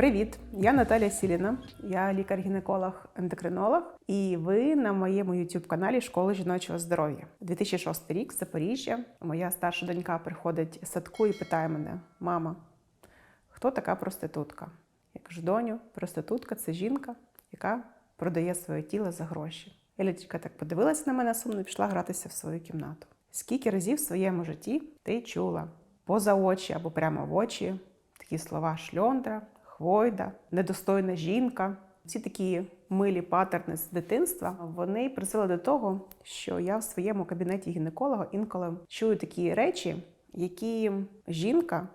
Привіт! Я Наталя Сіліна, я лікар-гінеколог-ендокринолог, і ви на моєму youtube каналі Школи жіночого здоров'я. 2006 рік, Запоріжжя. Моя старша донька приходить з садку і питає мене: Мама, хто така проститутка? Я кажу, доню, проститутка це жінка, яка продає своє тіло за гроші. Елічка так подивилася на мене сумно і пішла гратися в свою кімнату. Скільки разів в своєму житті ти чула поза очі або прямо в очі такі слова шльондра, хвойда, недостойна жінка. Ці такі милі патерни з дитинства вони призвели до того, що я в своєму кабінеті гінеколога інколи чую такі речі, які жінка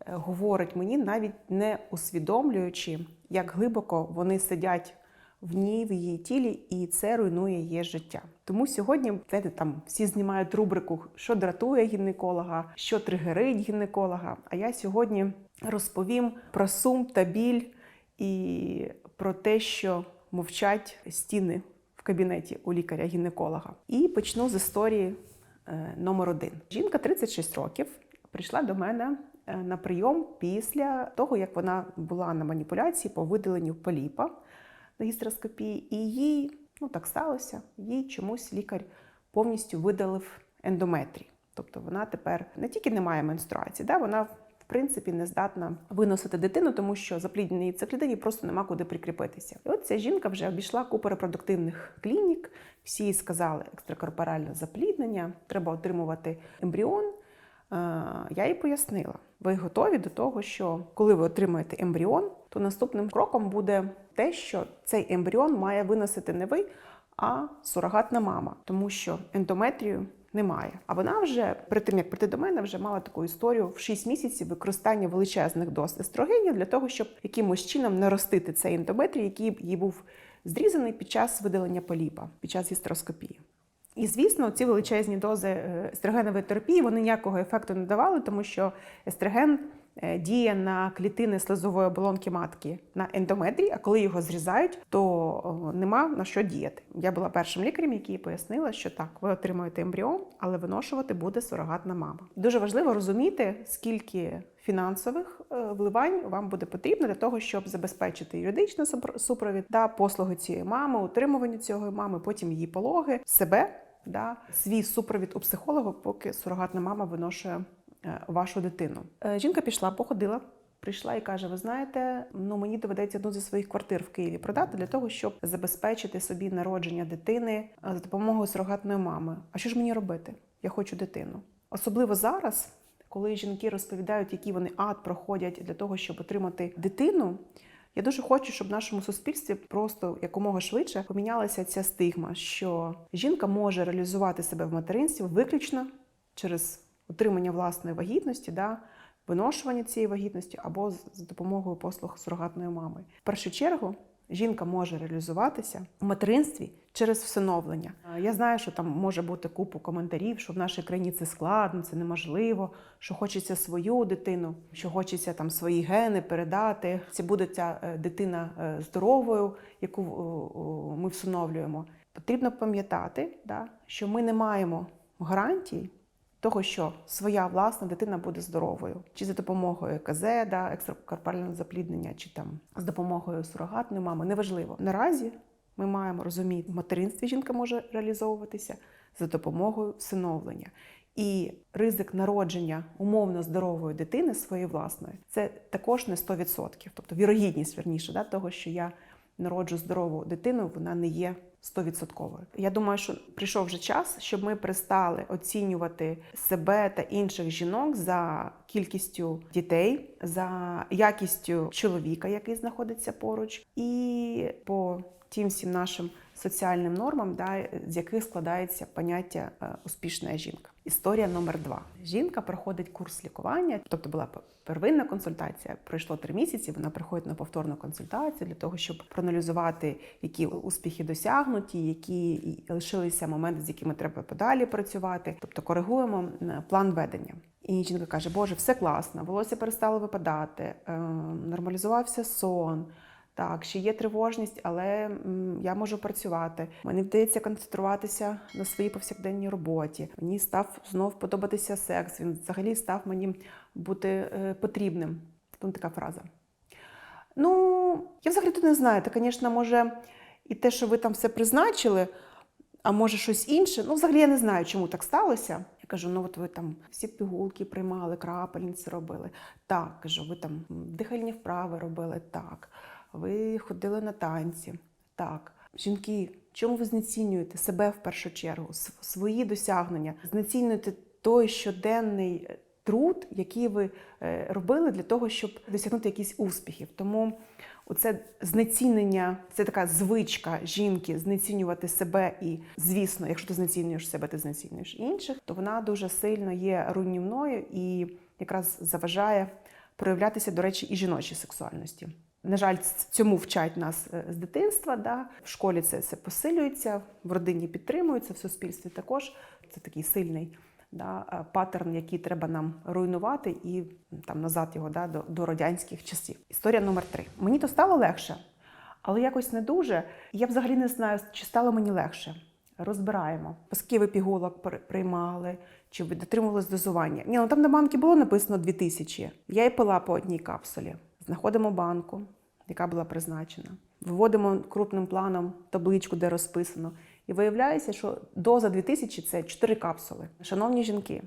е, говорить мені, навіть не усвідомлюючи, як глибоко вони сидять в ній, в її тілі, і це руйнує її життя. Тому сьогодні знаєте, там всі знімають рубрику, що дратує гінеколога, що тригерить гінеколога. А я сьогодні розповім про сум та біль і про те, що мовчать стіни в кабінеті у лікаря-гінеколога. І почну з історії е, номер один. Жінка 36 років прийшла до мене е, на прийом після того, як вона була на маніпуляції по видаленню поліпа на гістероскопії, і їй ну так сталося, їй чомусь лікар повністю видалив ендометрій. Тобто вона тепер не тільки не має менструації, да, вона в принципі не здатна виносити дитину, тому що заплідненій циклідині просто нема куди прикріпитися. І от ця жінка вже обійшла купу репродуктивних клінік. Всі сказали екстракорпоральне запліднення, треба отримувати ембріон. Е, Я їй пояснила, ви готові до того, що коли ви отримаєте ембріон, то наступним кроком буде те, що цей ембріон має виносити не ви, а сурогатна мама, тому що ендометрію немає. А вона вже перед тим як прийти до мене, вже мала таку історію в 6 місяців використання величезних доз естрогенів для того, щоб якимось чином наростити цей ендометрій, який їй був зрізаний під час видалення поліпа, під час гістероскопії. І звісно, ці величезні дози е, естрогенової терапії вони ніякого ефекту не давали, тому що естроген діє на клітини слизової оболонки матки на ендометрії, а коли його зрізають, то нема на що діяти. Я була першим лікарем, який пояснила, що так, ви отримуєте ембріон, але виношувати буде сурогатна мама. Дуже важливо розуміти, скільки фінансових е, вливань вам буде потрібно для того, щоб забезпечити юридичний супр- супровід, да, послуги цієї мами, утримування цього мами, потім її пологи, себе, да, свій супровід у психолога, поки сурогатна мама виношує е, вашу дитину. Е, Жінка пішла, походила. Прийшла і каже: Ви знаєте, ну мені доведеться одну зі своїх квартир в Києві продати для того, щоб забезпечити собі народження дитини е, за допомогою сурогатної мами. А що ж мені робити? Я хочу дитину. Особливо зараз, коли жінки розповідають, які вони ад проходять для того, щоб отримати дитину. Я дуже хочу, щоб в нашому суспільстві просто якомога швидше помінялася ця стигма, що жінка може реалізувати себе в материнстві виключно через отримання власної вагітності, да, виношування цієї вагітності або за допомогою послуг сурогатної мами. В першу чергу жінка може реалізуватися в материнстві через всиновлення. Я знаю, що там може бути купу коментарів, що в нашій країні це складно, це неможливо, що хочеться свою дитину, що хочеться там свої гени передати. Це буде ця е, дитина е, здоровою, яку е, ми всиновлюємо. Потрібно пам'ятати, да, що ми не маємо гарантій того, що своя власна дитина буде здоровою, чи за допомогою ЕКЗ, да, екстракорпорального запліднення, чи там з допомогою сурогатної мами, неважливо. Наразі ми маємо розуміти, в материнстві жінка може реалізовуватися за допомогою всиновлення. І ризик народження умовно здорової дитини своєї власної це також не 100%. Тобто вірогідність верніше да, того, що я народжу здорову дитину, вона не є 100%. Я думаю, що прийшов вже час, щоб ми перестали оцінювати себе та інших жінок за кількістю дітей, за якістю чоловіка, який знаходиться поруч, і по тим всім нашим соціальним нормам, да, з яких складається поняття е, успішна жінка. Історія номер два: жінка проходить курс лікування, тобто була первинна консультація. Пройшло три місяці. Вона приходить на повторну консультацію для того, щоб проаналізувати, які успіхи досягнуті, які лишилися моменти, з якими треба подалі працювати. Тобто коригуємо план ведення. І жінка каже: Боже, все класно, волосся перестало випадати, е, нормалізувався сон. Так, ще є тривожність, але я можу працювати. Мені вдається концентруватися на своїй повсякденній роботі. Мені став знов подобатися секс. Він взагалі став мені бути е, потрібним. Тут така фраза. Ну, я взагалі то не знаю. Та, звісно, може, і те, що ви там все призначили, а може щось інше. Ну, взагалі я не знаю, чому так сталося. Я кажу, ну от ви там всі пігулки приймали, крапельниці робили. Так, кажу, ви там дихальні вправи робили. Так, ви ходили на танці. Так. Жінки, чому ви знецінюєте себе в першу чергу, свої досягнення, знецінюєте той щоденний е, труд, який ви е, робили для того, щоб досягнути якісь успіхів. Тому оце знецінення, це така звичка жінки знецінювати себе і, звісно, якщо ти знецінюєш себе, ти знецінюєш інших, то вона дуже сильно є руйнівною і якраз заважає проявлятися, до речі, і жіночій сексуальності. На жаль, цьому вчать нас е, з дитинства. Да? В школі це, це посилюється, в родині підтримується, в суспільстві також. Це такий сильний да, е, паттерн, який треба нам руйнувати, і там назад його да, до, до радянських часів. Історія номер три. Мені то стало легше, але якось не дуже. Я взагалі не знаю, чи стало мені легше. Розбираємо, скільки ви пігулок при- приймали, чи ви дотримувались дозування. Ні, ну там на банки було написано 2000. Я і пила по одній капсулі. Знаходимо банку, яка була призначена. Виводимо крупним планом табличку, де розписано. І виявляється, що доза 2000 – це 4 капсули. Шановні жінки,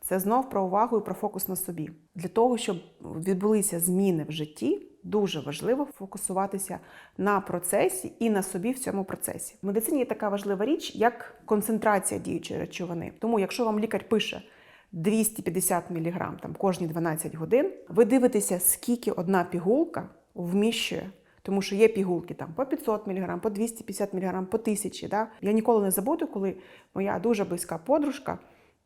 це знов про увагу і про фокус на собі. Для того, щоб відбулися зміни в житті, дуже важливо фокусуватися на процесі і на собі в цьому процесі. В медицині є така важлива річ, як концентрація діючої речовини. Тому, якщо вам лікар пише 250 мг там, кожні 12 годин, ви дивитеся, скільки одна пігулка вміщує. Тому що є пігулки там по 500 мг, по 250 мг, по 1000. Да? Я ніколи не забуду, коли моя дуже близька подружка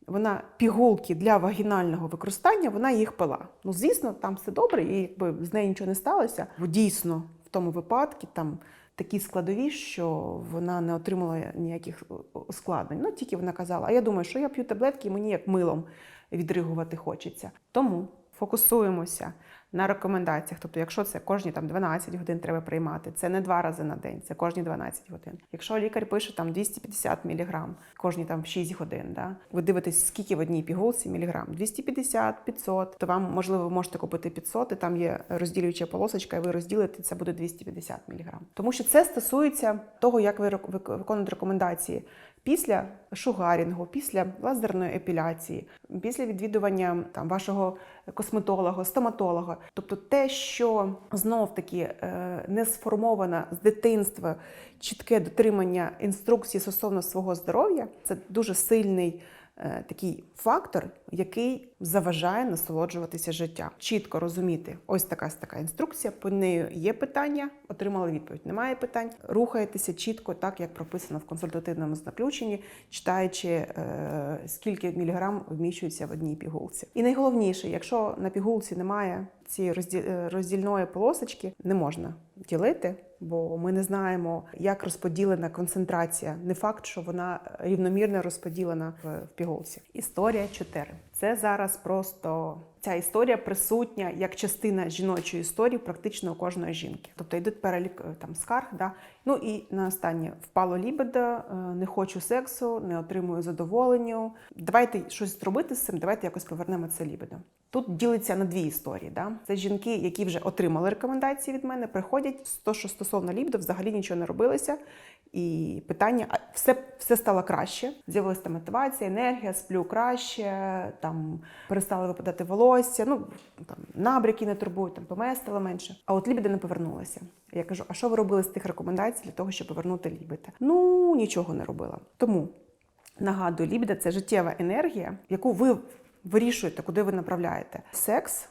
вона пігулки для вагінального використання, вона їх пила. Ну, звісно, там все добре, і якби з нею нічого не сталося. Бо дійсно в тому випадку там такі складові, що вона не отримала ніяких ускладнень. Ну, тільки вона казала, а я думаю, що я п'ю таблетки, і мені як милом відригувати хочеться. Тому фокусуємося на рекомендаціях. Тобто, якщо це кожні там 12 годин треба приймати, це не два рази на день, це кожні 12 годин. Якщо лікар пише там 250 мг, кожні там 6 годин, да? ви дивитесь, скільки в одній пігулці міліграм, 250, 500, то вам можливо ви можете купити 500, і там є розділююча полосочка, і ви розділите, це буде 250 мг. Тому що це стосується того, як ви виконуєте рекомендації. Після шугарінгу, після лазерної епіляції, після відвідування там вашого косметолога, стоматолога, тобто те, що знов таки е, не сформовано з дитинства чітке дотримання інструкцій стосовно свого здоров'я, це дуже сильний е, такий фактор, який заважає насолоджуватися життям. Чітко розуміти, ось така така інструкція. По неї є питання, отримали відповідь. Немає питань. Рухаєтеся чітко, так як прописано в консультативному заключенні, читаючи е, скільки міліграм вміщується в одній пігулці. І найголовніше, якщо на пігулці немає цієї е, роздільної полосочки, не можна ділити. Бо ми не знаємо, як розподілена концентрація. Не факт, що вона рівномірно розподілена в пігулці. Історія 4. Це зараз просто ця історія присутня як частина жіночої історії, практично у кожної жінки. Тобто йдуть перелік е, там скарг. Да? Ну і на останнє впало лібидо, е, не хочу сексу, не отримую задоволення. Давайте щось зробити з цим, давайте якось повернемо це лібидо. Тут ділиться на дві історії. Да? Це жінки, які вже отримали рекомендації від мене, приходять то, що стосовно лібідо, взагалі нічого не робилося. І питання, все, все стало краще. З'явилася там мотивація, енергія, сплю краще, там перестали випадати волосся, ну там набряки не турбують, там ПМС стало менше. А от лібідо не повернулася. Я кажу: а що ви робили з тих рекомендацій для того, щоб повернути лібідо? Ну нічого не робила. Тому нагадую, лібідо це життєва енергія, яку ви вирішуєте, куди ви направляєте. Секс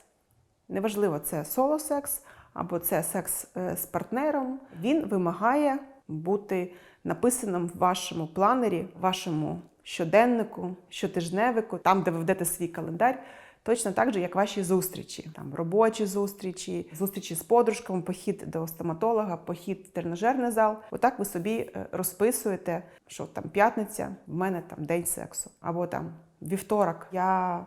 неважливо, це соло-секс або це секс е, з партнером. Він вимагає бути написаним в вашому планері, вашому щоденнику, щотижневику, там, де ви ведете свій календар. Точно так же, як ваші зустрічі, там робочі зустрічі, зустрічі з подружками, похід до стоматолога, похід в тренажерний зал. Отак ви собі е, розписуєте, що там п'ятниця, в мене там день сексу, або там вівторок я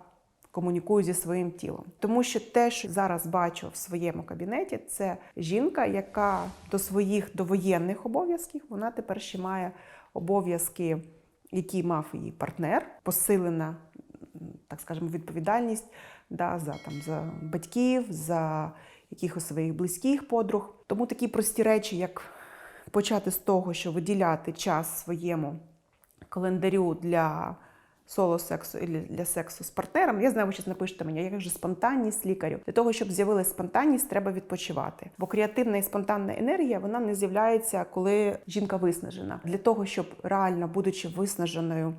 комунікую зі своїм тілом. Тому що те, що зараз бачу в своєму кабінеті, це жінка, яка до своїх довоєнних обов'язків вона тепер ще має обов'язки, які мав її партнер, посилена, так скажемо, відповідальність да, за, там, за батьків, за якихось своїх близьких подруг. Тому такі прості речі, як почати з того, що виділяти час своєму календарю для соло сексу і для- сексу з партнером. Я знаю, ви щось напишете мені, як же спонтанність лікарю. Для того, щоб з'явилася спонтанність, треба відпочивати. Бо креативна і спонтанна енергія вона не з'являється, коли жінка виснажена. Для того, щоб реально, будучи виснаженою,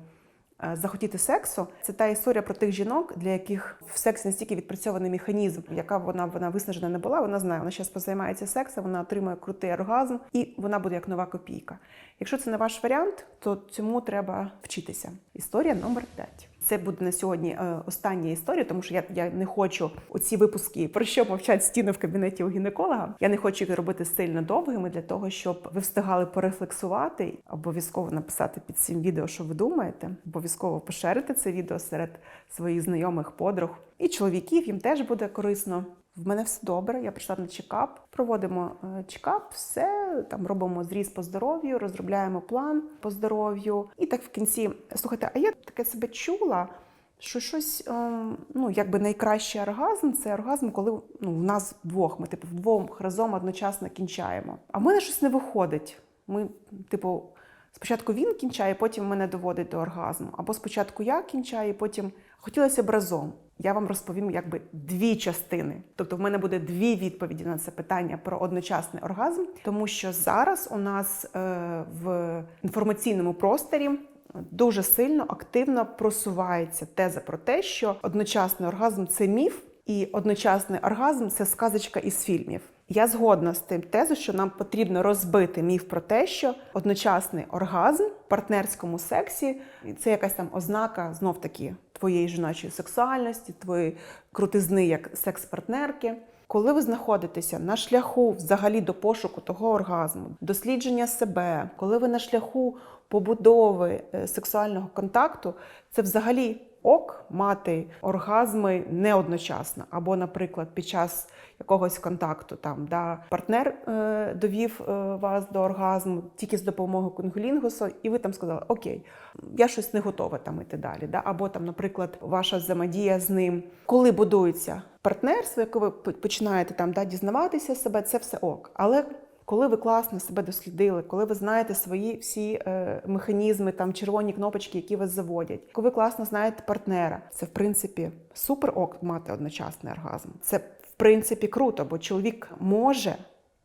захотіти сексу, це та історія про тих жінок, для яких в сексі настільки відпрацьований механізм, яка вона вона виснажена не була. Вона знає, вона зараз позаймається сексом, вона отримує крутий оргазм, і вона буде як нова копійка. Якщо це не ваш варіант, то цьому треба вчитися. Історія номер 5. Це буде на сьогодні е, остання історія, тому що я, я не хочу оці випуски про що мовчать стіни в кабінеті у гінеколога. Я не хочу їх робити сильно довгими для того, щоб ви встигали порефлексувати, обов'язково написати під цим відео, що ви думаєте. Обов'язково поширити це відео серед своїх знайомих, подруг і чоловіків. Їм теж буде корисно. В мене все добре. Я прийшла на чекап. Проводимо е, чекап, все там робимо зріз по здоров'ю, розробляємо план по здоров'ю. І так в кінці слухайте, а я таке себе чула. Що щось, ем, ну якби найкращий оргазм це оргазм, коли ну в нас двох. Ми типу вдвох разом одночасно кінчаємо. А в мене щось не виходить. Ми, типу, спочатку він кінчає, потім мене доводить до оргазму. Або спочатку я кінчаю, потім хотілося б разом. Я вам розповім якби дві частини. Тобто, в мене буде дві відповіді на це питання про одночасний оргазм, тому що зараз у нас е, в інформаційному просторі. Дуже сильно активно просувається теза про те, що одночасний оргазм це міф, і одночасний оргазм це сказочка із фільмів. Я згодна з тим тезою, що нам потрібно розбити міф про те, що одночасний оргазм в партнерському сексі це якась там ознака знов таки твоєї жіночої сексуальності, твоєї крутизни як секс-партнерки. Коли ви знаходитеся на шляху взагалі до пошуку того оргазму, дослідження себе, коли ви на шляху побудови е, сексуального контакту, це взагалі ок мати оргазми не одночасно. Або, наприклад, під час якогось контакту там да, партнер е, довів е, вас до оргазму тільки з допомогою кунгулінгусу, і ви там сказали, окей, я щось не готова там іти далі. Да? Або там, наприклад, ваша взаємодія з ним, коли будується партнерство, яке ви починаєте там да, дізнаватися себе, це все ок. Але коли ви класно себе дослідили, коли ви знаєте свої всі е, механізми, там червоні кнопочки, які вас заводять, коли ви класно знаєте партнера, це в принципі супер ок мати одночасний оргазм. Це в принципі круто, бо чоловік може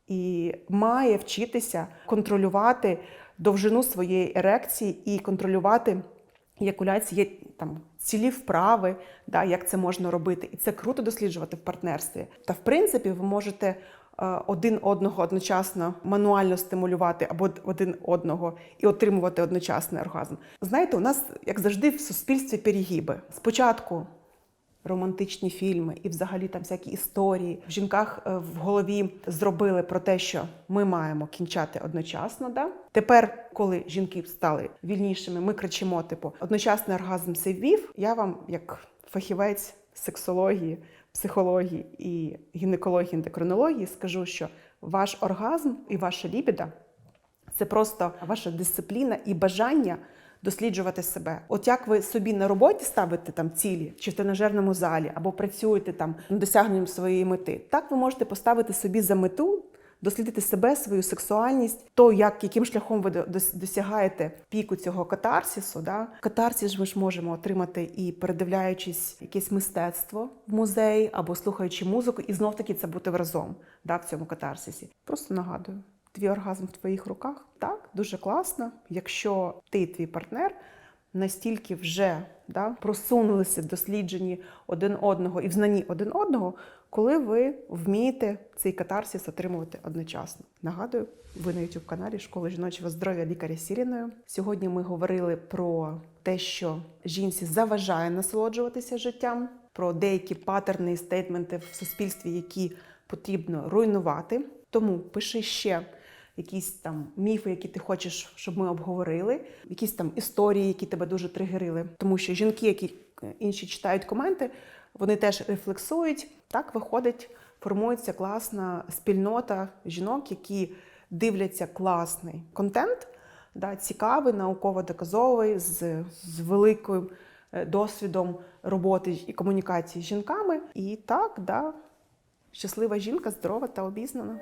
і має вчитися контролювати довжину своєї ерекції і контролювати еякуляції. Є там цілі вправи, да, як це можна робити, і це круто досліджувати в партнерстві. Та в принципі, ви можете один одного одночасно мануально стимулювати або один одного і отримувати одночасний оргазм. Знаєте, у нас, як завжди, в суспільстві перегіби. Спочатку романтичні фільми і взагалі там всякі історії в жінках е, в голові зробили про те, що ми маємо кінчати одночасно. Да? Тепер, коли жінки стали вільнішими, ми кричимо: типу, одночасний оргазм це ввів. Я вам, як фахівець сексології, психології і гінекології, ендокринології, скажу, що ваш оргазм і ваша лібіда це просто ваша дисципліна і бажання досліджувати себе. От як ви собі на роботі ставите там цілі, чи в тренажерному залі, або працюєте там досягненням своєї мети, так ви можете поставити собі за мету. Дослідити себе, свою сексуальність, то як яким шляхом ви досягаєте піку цього катарсису. Да? Катарсис ми ж можемо отримати і передивляючись якесь мистецтво в музеї або слухаючи музику, і знов таки це бути разом да, в цьому катарсисі. Просто нагадую, твій оргазм в твоїх руках. Так, дуже класно, якщо ти і твій партнер настільки вже да, просунулися в дослідженні один одного і в знанні один одного, коли ви вмієте цей катарсис отримувати одночасно. Нагадую, ви на youtube каналі Школи жіночого здоров'я лікаря Сіріною. Сьогодні ми говорили про те, що жінці заважає насолоджуватися життям, про деякі патерни і стейтменти в суспільстві, які потрібно руйнувати. Тому пиши ще якісь там міфи, які ти хочеш, щоб ми обговорили, якісь там історії, які тебе дуже тригерили. Тому що жінки, які е, інші читають коменти, вони теж рефлексують. Так виходить, формується класна спільнота жінок, які дивляться класний контент, да, цікавий, науково-доказовий, з, з великим е, досвідом роботи і комунікації з жінками. І так, да, Щаслива жінка, здорова та обізнана.